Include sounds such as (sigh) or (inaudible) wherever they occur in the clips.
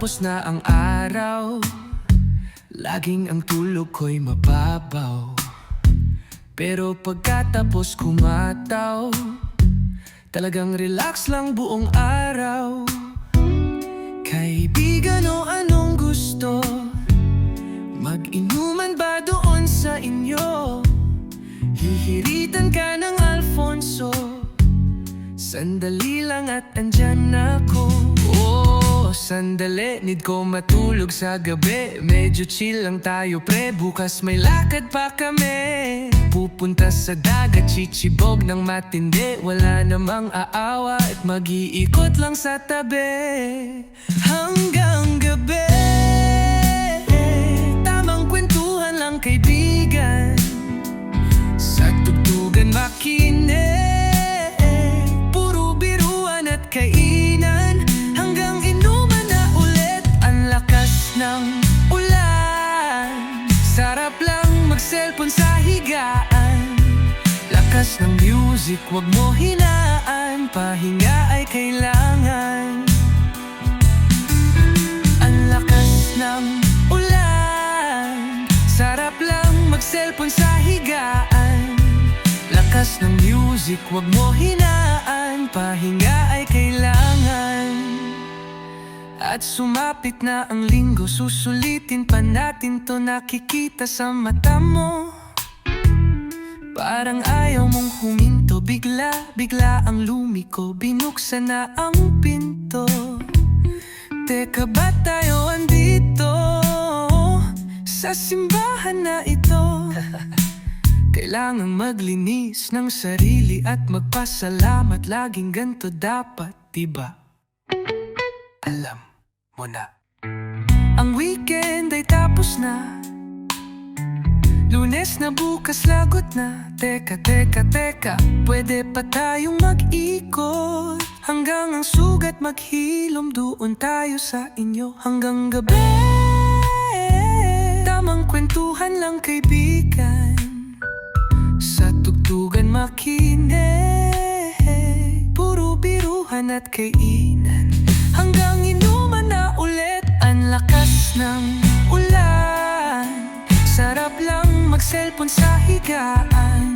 Pagkatapos na ang araw. Laging ang tulog ko'y mababaw. Pero pagkatapos kumataw Talagang relax lang buong araw. Kaibigan o anong gusto Mag-inuman ba doon sa inyo? Hihiritan ka ng Alfonso. Sandali lang at andyan ako Oh, sandali, need ko matulog sa gabi. Medyo chill lang tayo pre, bukas may lakad pa kami. Pupunta sa dagat, chichibog ng matindi. Wala namang aawa at mag-iikot lang sa tabi. Hanggang gabi. Tamang kwentuhan lang kaibigan. Sa tugtugan makinig. Puro biruan at kainan mag-cellphone sa higaan. Lakas ng music, wag mo hinaan. Pahinga ay kailangan. Ang lakas ng ulan. Sarap lang mag-cellphone sa higaan. Lakas ng music, wag mo hinaan. Pahinga ay kailangan At sumapit na ang linggo Susulitin pa natin to nakikita sa mata mo Parang ayaw mong huminto Bigla, bigla ang lumiko Binuksan na ang pinto Teka ba tayo andito? Sa simbahan na ito (laughs) Kailangang maglinis ng sarili At magpasalamat Laging ganto dapat, diba? Alam mo na. Ang weekend ay tapos na. Lunes na bukas lagot na. Teka, teka, teka Pwede pa tayong mag-ikot. Hanggang ang sugat maghilom Doon tayo sa inyo. Hanggang gabi. Tamang kwentuhan lang kaibigan. Sa tugtugan makinig. Puro biruhan at kainan. Hanggang Ang lakas ng ulan. Sarap lang mag-cellphone sa higaan.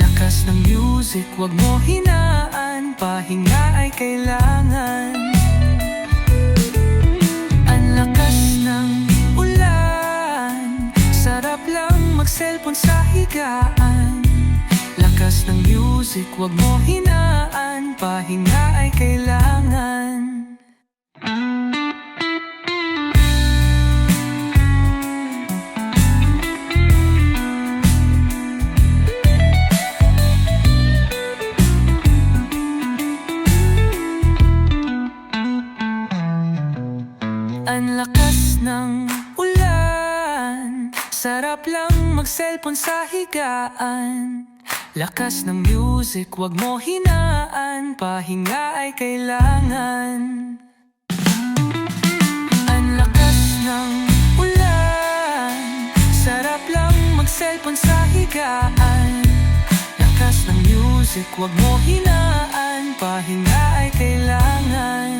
Lakas ng music, wag mo hinaan. Pahinga ay kailangan. Ang ulan. Sarap lang mag-cellphone sa higaan. Lakas ng music, wag mo hinaan. Pahinga ay kailangan Ang lakas ng ulan. Sarap lang mag-cellphone sa higaan. Lakas ng music, wag mo hinaan. Pahinga ay kailangan. Ang lakas ng ulan. Sarap lang mag-cellphone sa higaan. Lakas ng music, wag mo hinaan. Pahinga ay kailangan